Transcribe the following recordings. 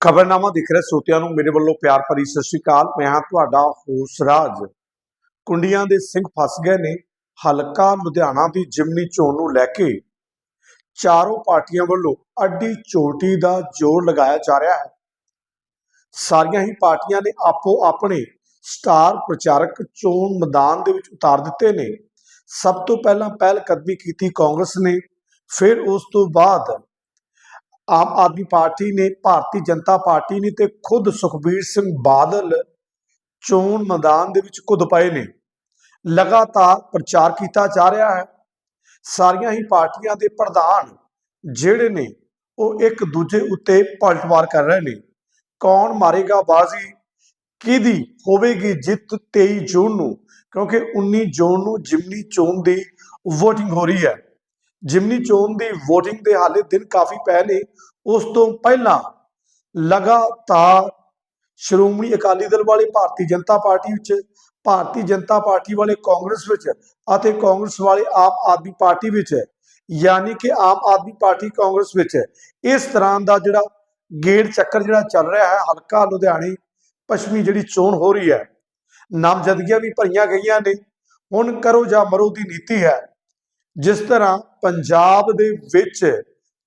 ਖਬਰਨਾਮਾ ਦੇਖ ਰਹੇ, ਸੋਤਿਆਂ ਨੂੰ ਮੇਰੇ ਵੱਲੋਂ ਪਿਆਰ ਭਰੀ ਸਤਿ ਸ਼੍ਰੀ ਅਕਾਲ। ਮੈਂ ਹਾਂ ਤੁਹਾਡਾ ਹੋਸ ਕੁੰਡੀਆਂ ਦੇ ਸਿੰਘ ਫਸ ਗਏ ਨੇ। ਹਲਕਾ ਲੁਧਿਆਣਾ ਦੀ ਜਿਮਨੀ ਚੋਣ ਨੂੰ ਲੈ ਕੇ ਚਾਰੋਂ ਪਾਰਟੀਆਂ ਵੱਲੋਂ ਅੱਡੀ ਚੋਟੀ ਦਾ ਜ਼ੋਰ ਲਗਾਇਆ ਜਾ ਰਿਹਾ ਹੈ। ਸਾਰੀਆਂ ਹੀ ਪਾਰਟੀਆਂ ਨੇ ਆਪੋ ਆਪਣੇ ਸਟਾਰ ਪ੍ਰਚਾਰਕ ਚੋਣ ਮੈਦਾਨ ਦੇ ਵਿੱਚ ਉਤਾਰ ਦਿੱਤੇ ਨੇ। ਸਭ ਤੋਂ ਪਹਿਲਾਂ ਪਹਿਲ ਕਦਮੀ ਕੀਤੀ ਕਾਂਗਰਸ ਨੇ, ਫਿਰ ਉਸ ਤੋਂ ਬਾਅਦ ਆਮ ਆਦਮੀ ਪਾਰਟੀ ਨੇ, ਭਾਰਤੀ ਜਨਤਾ ਪਾਰਟੀ ਨੇ ਤੇ ਖੁਦ ਸੁਖਬੀਰ ਸਿੰਘ ਬਾਦਲ ਚੋਣ ਮੈਦਾਨ ਦੇ ਵਿੱਚ ਕੁੱਦ ਪਏ ਨੇ। ਲਗਾਤਾਰ ਪ੍ਰਚਾਰ ਕੀਤਾ ਜਾ ਰਿਹਾ ਹੈ। ਸਾਰੀਆਂ ਹੀ ਪਾਰਟੀਆਂ ਦੇ ਪ੍ਰਧਾਨ ਜਿਹੜੇ ਨੇ, ਉਹ ਇੱਕ ਦੂਜੇ ਉੱਤੇ ਪਲਟਵਾਰ ਕਰ ਰਹੇ ਨੇ। ਕੌਣ ਮਾਰੇਗਾ ਬਾਜ਼ੀ? ਕਿਹਦੀ ਹੋਵੇਗੀ ਜਿੱਤ 23 ਜੂਨ ਨੂੰ? ਕਿਉਂਕਿ 19 ਜੂਨ ਨੂੰ ਜਿਮਨੀ ਚੋਣ ਦੀ VOTING ਹੋ ਰਹੀ ਹੈ। ਜਿਮਨੀ ਚੋਣ ਦੀ VOTING ਦੇ ਹਾਲੇ ਦਿਨ ਕਾਫੀ ਪਏ ਨੇ, ਉਸ ਤੋਂ ਪਹਿਲਾਂ ਲਗਾਤਾਰ ਸ਼੍ਰੋਮਣੀ ਅਕਾਲੀ ਦਲ ਵਾਲੇ ਭਾਰਤੀ ਜਨਤਾ ਪਾਰਟੀ ਵਿੱਚ, ਭਾਰਤੀ ਜਨਤਾ ਪਾਰਟੀ ਵਾਲੇ ਕਾਂਗਰਸ ਵਿੱਚ ਅਤੇ ਕਾਂਗਰਸ ਵਾਲੇ ਆਮ ਆਦਮੀ ਪਾਰਟੀ ਵਿੱਚ, ਯਾਨੀ ਕਿ ਆਮ ਆਦਮੀ ਪਾਰਟੀ ਕਾਂਗਰਸ ਵਿੱਚ, ਇਸ ਤਰ੍ਹਾਂ ਦਾ ਜਿਹੜਾ ਗੇੜ ਚੱਕਰ ਜਿਹੜਾ ਚੱਲ ਰਿਹਾ ਹੈ, ਹਲਕਾ ਲੁਧਿਆਣੇ ਪੱਛਮੀ ਜਿਹੜੀ ਚੋਣ ਹੋ ਰਹੀ ਹੈ, ਨਾਮਜ਼ਦਗੀਆਂ ਵੀ ਭਰੀਆਂ ਗਈਆਂ ਨੇ, ਹੁਣ ਕਰੋ ਜਾਂ ਮਰੋ ਦੀ ਨੀਤੀ ਹੈ ਜਿਸ ਤਰ੍ਹਾਂ ਪੰਜਾਬ ਦੇ ਵਿੱਚ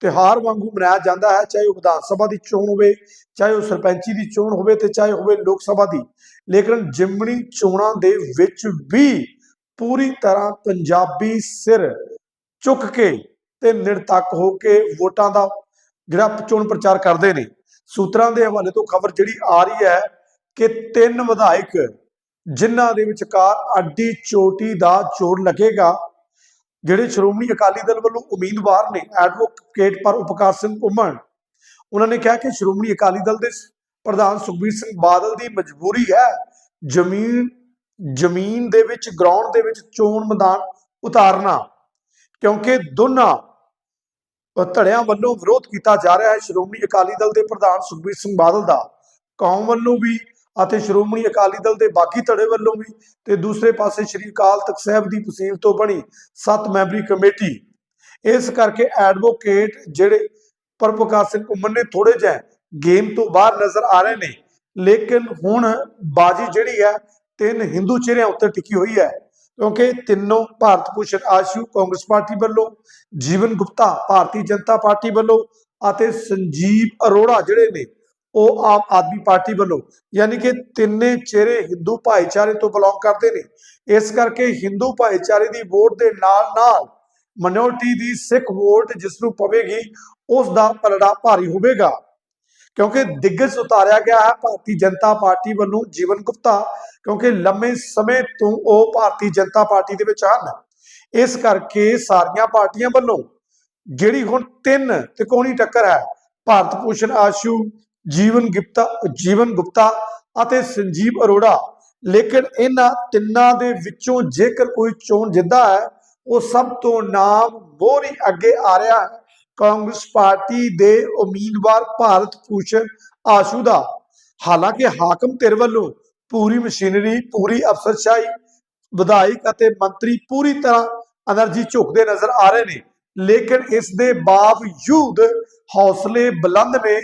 ਤਿਹਾਰ ਵਾਂਗੂ ਮਨਾਇਆ ਜਾਂਦਾ ਹੈ, ਚਾਹੇ ਉਹ ਵਿਧਾਨ ਸਭਾ ਦੀ ਚੋਣ ਹੋਵੇ, ਚਾਹੇ ਉਹ ਸਰਪੰਚੀ ਦੀ ਚੋਣ ਹੋਵੇ ਤੇ ਚਾਹੇ ਹੋਵੇ ਲੋਕ ਸਭਾ ਦੀ, ਲੇਕਿਨ ਜਿਮਣੀ ਚੋਣਾਂ ਦੇ ਵਿੱਚ ਵੀ ਪੂਰੀ ਤਰ੍ਹਾਂ ਪੰਜਾਬੀ ਸਿਰ ਚੁੱਕ ਕੇ ਤੇ ਨਿਰਤੱਕ ਹੋ ਕੇ ਵੋਟਾਂ ਦਾ ਜਿਹੜਾ ਚੋਣ ਪ੍ਰਚਾਰ ਕਰਦੇ ਨੇ। ਸੂਤਰਾਂ ਦੇ ਹਵਾਲੇ ਤੋਂ ਖਬਰ ਜਿਹੜੀ ਆ ਰਹੀ ਹੈ ਕਿ ਤਿੰਨ ਵਿਧਾਇਕ ਜਿਨ੍ਹਾਂ ਦੇ ਵਿਚਕਾਰ ਅੱਡੀ ਚੋਟੀ ਦਾ ਜੋੜ ਲੱਗੇਗਾ ਜਿਹੜੇ ਸ਼੍ਰੋਮਣੀ ਅਕਾਲੀ ਦਲ ਵੱਲੋਂ ਉਮੀਦਵਾਰ ਨੇ ਐਡਵੋਕੇਟ ਪਰ ਉਪਕਾਰ ਸਿੰਘ ਘੁੰਮਣ, ਉਹਨਾਂ ਨੇ ਕਿਹਾ ਕਿ ਸ਼੍ਰੋਮਣੀ ਅਕਾਲੀ ਦਲ ਦੇ ਪ੍ਰਧਾਨ ਸੁਖਬੀਰ ਸਿੰਘ ਬਾਦਲ ਦੀ ਮਜਬੂਰੀ ਹੈ ਜ਼ਮੀਨ ਜ਼ਮੀਨ ਦੇ ਵਿੱਚ ਗਰਾਊਂਡ ਦੇ ਵਿੱਚ ਚੋਣ ਮੈਦਾਨ ਉਤਾਰਨਾ, ਕਿਉਂਕਿ ਦੋਨਾਂ ਧੜਿਆਂ ਵੱਲੋਂ ਵਿਰੋਧ ਕੀਤਾ ਜਾ ਰਿਹਾ ਹੈ ਸ਼੍ਰੋਮਣੀ ਅਕਾਲੀ ਦਲ ਦੇ ਪ੍ਰਧਾਨ ਸੁਖਬੀਰ ਸਿੰਘ ਬਾਦਲ ਦਾ। ਕੌਮ ਵੱਲੋਂ ਵੀ ਅਤੇ ਸ਼੍ਰੋਮਣੀ ਅਕਾਲੀ ਦਲ ਦੇ ਬਾਕੀ ਧੜੇ ਵੱਲੋਂ ਵੀ ਤੇ ਦੂਸਰੇ ਪਾਸੇ ਸ਼੍ਰੀ ਅਕਾਲ ਤਖਤ ਸਾਹਿਬ ਦੀ ਤਸੀਲ ਤੋਂ ਬਣੀ ਸੱਤ ਮੈਂਬਰੀ ਕਮੇਟੀ। ਇਸ ਕਰਕੇ ਐਡਵੋਕੇਟ ਜਿਹੜੇ ਪਰਪਕਾਰ ਸਿੰਘ ਘੁੰਮਣ ਨੇ ਥੋੜੇ ਜਿਹਾ ਗੇਮ ਤੋਂ ਬਾਹਰ ਨਜ਼ਰ ਆ ਰਹੇ ਨੇ, ਲੇਕਿਨ ਹੁਣ ਬਾਜੀ ਜਿਹੜੀ ਹੈ, ਤਿੰਨ ਹਿੰਦੂ ਚਿਹਰਿਆਂ ਉੱਤੇ ਟਿਕੀ ਹੋਈ ਹੈ, ਕਿਉਂਕਿ ਤਿੰਨੋਂ ਭਾਰਤ ਭੂਸ਼ਣ ਆਸ਼ੂ ਕਾਂਗਰਸ ਪਾਰਟੀ ਵੱਲੋਂ, ਜੀਵਨ ਗੁਪਤਾ ਭਾਰਤੀ ਜਨਤਾ ਪਾਰਟੀ ਵੱਲੋਂ ਅਤੇ ਸੰਜੀਵ ਅਰੋੜਾ ਜਿਹੜੇ ਨੇ ਉਹ ਆਮ ਆਦਮੀ ਪਾਰਟੀ ਵੱਲੋਂ, ਯਾਨੀ ਕਿ ਤਿੰਨੇ ਚਿਹਰੇ ਹਿੰਦੂ ਭਾਈਚਾਰੇ ਤੋਂ ਬਿਲੋਂਗ ਕਰਦੇ ਨੇ। ਇਸ ਕਰਕੇ ਹਿੰਦੂ ਭਾਈਚਾਰੇ ਦੀ ਵੋਟ ਦੇ ਨਾਲ ਨਾਲ ਮਿਨੋਰਟੀ ਦੀ ਸਿੱਖ ਵੋਟ ਜਿਸ ਨੂੰ ਪਵੇਗੀ ਉਸ ਦਾ ਪਲੜਾ ਭਾਰੀ ਹੋਵੇਗਾ। ਕਿਉਂਕਿ ਦਿੱਗਜ ਉਤਾਰਿਆ ਗਿਆ ਹੈ ਭਾਰਤੀ ਜਨਤਾ ਪਾਰਟੀ ਵੱਲੋਂ ਜੀਵਨ ਗੁਪਤਾ, ਕਿਉਂਕਿ ਲੰਮੇ ਸਮੇਂ ਤੋਂ ਉਹ ਭਾਰਤੀ ਜਨਤਾ ਪਾਰਟੀ ਦੇ ਵਿੱਚ ਹਨ। ਇਸ ਕਰਕੇ ਸਾਰੀਆਂ ਪਾਰਟੀਆਂ ਵੱਲੋਂ, ਜਿਹੜੀ ਹੁਣ ਤਿੰਨ ਤਿਕੋਣੀ ਟੱਕਰ ਹੈ, ਭਾਰਤ ਭੂਸ਼ਣ ਆਸ਼ੂ ਜੀਵਨ ਗੁਪਤਾ ਜੀਵਨ ਗੁਪਤਾ ਅਤੇ ਸੰਜੀਵ ਅਰੋੜਾ। ਲੇਕਿਨ ਇਹਨਾਂ ਤਿੰਨਾਂ ਦੇ ਵਿੱਚੋਂ ਜੇਕਰ ਕੋਈ ਚੋਣ ਜਿੱਦਾ ਹੈ, ਉਹ ਸਭ ਤੋਂ ਨਾਮ ਮੋਹਰੀ ਅੱਗੇ ਆ ਰਿਹਾ ਹੈ। ਕਾਂਗਰਸ ਪਾਰਟੀ ਦੇ ਉਮੀਦਵਾਰ ਭਾਰਤ ਭੂਸ਼ਣ ਆਸ਼ੂ ਦਾ। ਹਾਲਾਂਕਿ ਹਾਕਮ ਧਿਰ ਵੱਲੋਂ ਪੂਰੀ ਮਸ਼ੀਨਰੀ, ਪੂਰੀ ਅਫਸਰਸ਼ਾਹੀ, ਵਿਧਾਇਕ ਅਤੇ ਮੰਤਰੀ ਪੂਰੀ ਤਰ੍ਹਾਂ એનર્ਜੀ ਝੁਕਦੇ ਨਜ਼ਰ ਆ ਰਹੇ ਨੇ। ਲੇਕਿਨ ਇਸ ਦੇ ਬਾਵਜੂਦ ਹੌਸਲੇ ਬੁਲੰਦ ਨੇ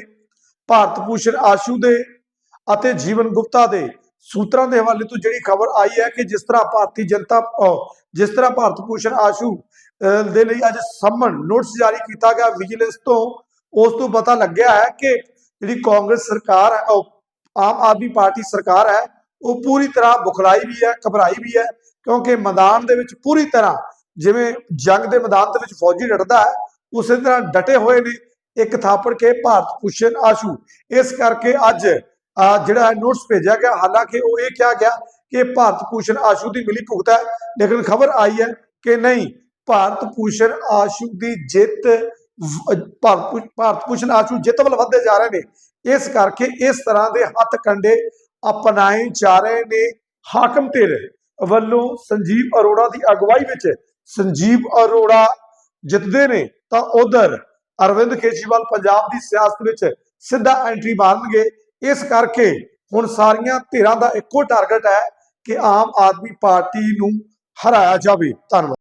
ਭਾਰਤ ਭੂਸ਼ਣ ਆਸ਼ੂ ਦੇ ਅਤੇ ਜੀਵਨ ਗੁਪਤਾ ਦੇ ਸੂਤਰਾਂ ਦੇ ਹਵਾਲੇ ਤੋਂ ਜਿਹੜੀ ਖਬਰ ਆਈ ਹੈ ਕਿ ਜਿਸ ਤਰ੍ਹਾਂ ਭਾਰਤੀ ਜਨਤਾ ਜਿਸ ਤਰ੍ਹਾਂ ਭਾਰਤ ਭੂਸ਼ਣ ਆਸ਼ੂ ਦੇ ਲਈ ਅੱਜ ਸੰਮਨ ਨੋਟਿਸ ਜਾਰੀ ਕੀਤਾ ਗਿਆ ਵਿਜੀਲੈਂਸ ਤੋਂ, ਉਸ ਤੋਂ ਪਤਾ ਲੱਗਿਆ ਹੈ ਕਿ ਜਿਹੜੀ ਕਾਂਗਰਸ ਸਰਕਾਰ ਹੈ, ਉਹ ਆਮ ਆਦਮੀ ਪਾਰਟੀ ਸਰਕਾਰ ਹੈ, ਉਹ ਪੂਰੀ ਤਰ੍ਹਾਂ ਬੁਖਲਾਈ ਵੀ ਹੈ, ਘਬਰਾਈ ਵੀ ਹੈ, ਕਿਉਂਕਿ ਮੈਦਾਨ ਦੇ ਵਿੱਚ ਪੂਰੀ ਤਰ੍ਹਾਂ ਜਿਵੇਂ ਜੰਗ ਦੇ ਮੈਦਾਨ ਦੇ ਵਿੱਚ ਫੌਜੀ ਡਟਦਾ ਹੈ, ਉਸੇ ਤਰ੍ਹਾਂ ਡਟੇ ਹੋਏ ਨੇ ਇੱਕ ਥਾਪੜ ਕੇ ਭਾਰਤ ਭੂਸ਼ਣ ਆਸ਼ੂ। ਇਸ ਕਰਕੇ ਅੱਜ ਜਿਹੜਾ ਨੋਟਿਸ ਭੇਜਿਆ ਗਿਆ, ਹਾਲਾਂਕਿ ਉਹ ਇਹ ਕਿਹਾ ਗਿਆ ਕਿ ਭਾਰਤ ਭੂਸ਼ਣ ਆਸ਼ੂ ਦੀ ਮਿਲੀ ਭੁਗਤ ਹੈ, ਲੇਕਿਨ ਖਬਰ ਆਈ ਹੈ ਕਿ ਨਹੀਂ, ਭਾਰਤ ਭੂਸ਼ਣ ਆਸ਼ੂ ਦੀ ਜਿੱਤ ਭਾਰਤ ਭੂਸ਼ਣ ਆਸ਼ੂ ਜਿੱਤ ਵੱਲ ਵਧਦੇ ਜਾ ਰਹੇ ਨੇ। ਇਸ ਕਰਕੇ ਇਸ ਤਰ੍ਹਾਂ ਦੇ ਹੱਥ ਕੰਡੇ ਅਪਣਾਏ ਜਾ ਰਹੇ ਨੇ ਹਾਕਮ ਧਿਰ ਵੱਲੋਂ ਸੰਜੀਵ ਅਰੋੜਾ ਦੀ ਅਗਵਾਈ ਵਿੱਚ। ਸੰਜੀਵ ਅਰੋੜਾ ਜਿੱਤਦੇ ਨੇ ਤਾਂ ਉਧਰ ਅਰਵਿੰਦ ਕੇਜਰੀਵਾਲ ਪੰਜਾਬ ਦੀ ਸਿਆਸਤ ਵਿੱਚ ਸਿੱਧਾ ਐਂਟਰੀ ਮਾਰਨਗੇ। ਇਸ ਕਰਕੇ ਹੁਣ ਸਾਰੀਆਂ ਧਿਰਾਂ ਦਾ ਇੱਕੋ ਟਾਰਗੇਟ ਹੈ ਕਿ ਆਮ ਆਦਮੀ ਪਾਰਟੀ ਨੂੰ ਹਰਾਇਆ ਜਾਵੇ। ਧੰਨਵਾਦ।